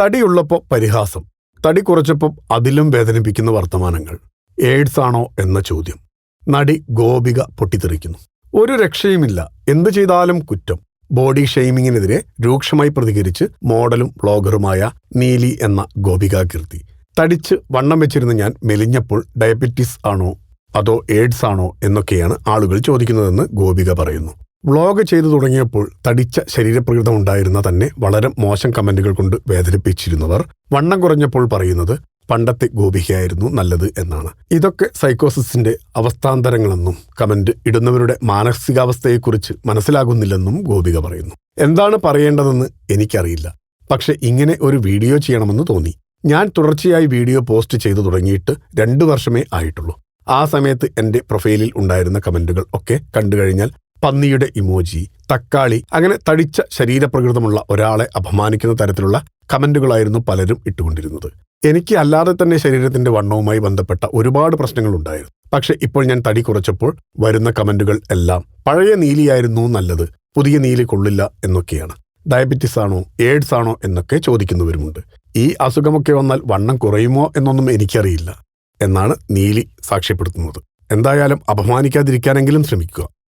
തടിയുള്ളപ്പോൾ പരിഹാസം തടി കുറച്ചപ്പോൾ അതിലും വേദനിപ്പിക്കുന്ന വർത്തമാനങ്ങൾ. എയ്ഡ്സ് ആണോ എന്ന ചോദ്യം. നടി ഗോപിക പൊട്ടിത്തെറിക്കുന്നു. ഒരു രക്ഷയുമില്ല. എന്തു ചെയ്താലും കുറ്റം. ബോഡി ഷെയ്മിങ്ങിനെതിരെ രൂക്ഷമായി പ്രതികരിച്ച് മോഡലും ബ്ലോഗറുമായ നീലി എന്ന ഗോപിക കീർത്തി തടിച്ച് വണ്ണം വെച്ചിരുന്ന ഞാൻ മെലിഞ്ഞപ്പോൾ ഡയബറ്റീസ് ആണോ അതോ എയ്ഡ്സ് ആണോ എന്നൊക്കെയാണ് ആളുകൾ ചോദിക്കുന്നതെന്ന് ഗോപിക പറയുന്നു. വ്ളോഗ് ചെയ്തു തുടങ്ങിയപ്പോൾ തടിച്ച ശരീരപ്രകൃതം ഉണ്ടായിരുന്ന തന്നെ വളരെ മോശം കമന്റുകൾ കൊണ്ട് വേദനിപ്പിച്ചിരുന്നവർ വണ്ണം കുറഞ്ഞപ്പോൾ പറയുന്നത് പണ്ടത്തെ ഗോപികയായിരുന്നു നല്ലത് എന്നാണ്. ഇതൊക്കെ സൈക്കോസിന്റെ അവസ്ഥാന്തരങ്ങളെന്നും കമന്റ് ഇടുന്നവരുടെ മാനസികാവസ്ഥയെക്കുറിച്ച് മനസ്സിലാകുന്നില്ലെന്നും ഗോപിക പറയുന്നു. എന്താണ് പറയേണ്ടതെന്ന് എനിക്കറിയില്ല. പക്ഷെ ഇങ്ങനെ ഒരു വീഡിയോ ചെയ്യണമെന്ന് തോന്നി. ഞാൻ തുടർച്ചയായി വീഡിയോ പോസ്റ്റ് ചെയ്തു തുടങ്ങിയിട്ട് രണ്ടു വർഷമേ ആയിട്ടുള്ളൂ. ആ സമയത്ത് എന്റെ പ്രൊഫൈലിൽ ഉണ്ടായിരുന്ന കമന്റുകൾ ഒക്കെ കണ്ടു കഴിഞ്ഞാൽ പന്നിയുടെ ഇമോജി തക്കാളി അങ്ങനെ തടിച്ച ശരീരപ്രകൃതമുള്ള ഒരാളെ അപമാനിക്കുന്ന തരത്തിലുള്ള കമന്റുകളായിരുന്നു പലരും ഇട്ടുകൊണ്ടിരുന്നത്. എനിക്ക് അല്ലാതെ തന്നെ ശരീരത്തിന്റെ വണ്ണവുമായി ബന്ധപ്പെട്ട ഒരുപാട് പ്രശ്നങ്ങളുണ്ടായിരുന്നു പക്ഷെ ഇപ്പോൾ ഞാൻ തടി കുറച്ചപ്പോൾ വരുന്ന കമന്റുകൾ എല്ലാം പഴയ നീലിയായിരുന്നു നല്ലത് പുതിയ നീലി കൊള്ളില്ല എന്നൊക്കെയാണ്. ഡയബറ്റിസ് ആണോ എയ്ഡ്സ് ആണോ എന്നൊക്കെ ചോദിക്കുന്നവരുമുണ്ട്. ഈ അസുഖമൊക്കെ വന്നാൽ വണ്ണം കുറയുമോ എന്നൊന്നും എനിക്കറിയില്ല എന്നാണ് നീലി സാക്ഷ്യപ്പെടുത്തുന്നത്. എന്തായാലും അപമാനിക്കാതിരിക്കാനെങ്കിലും ശ്രമിക്കുക.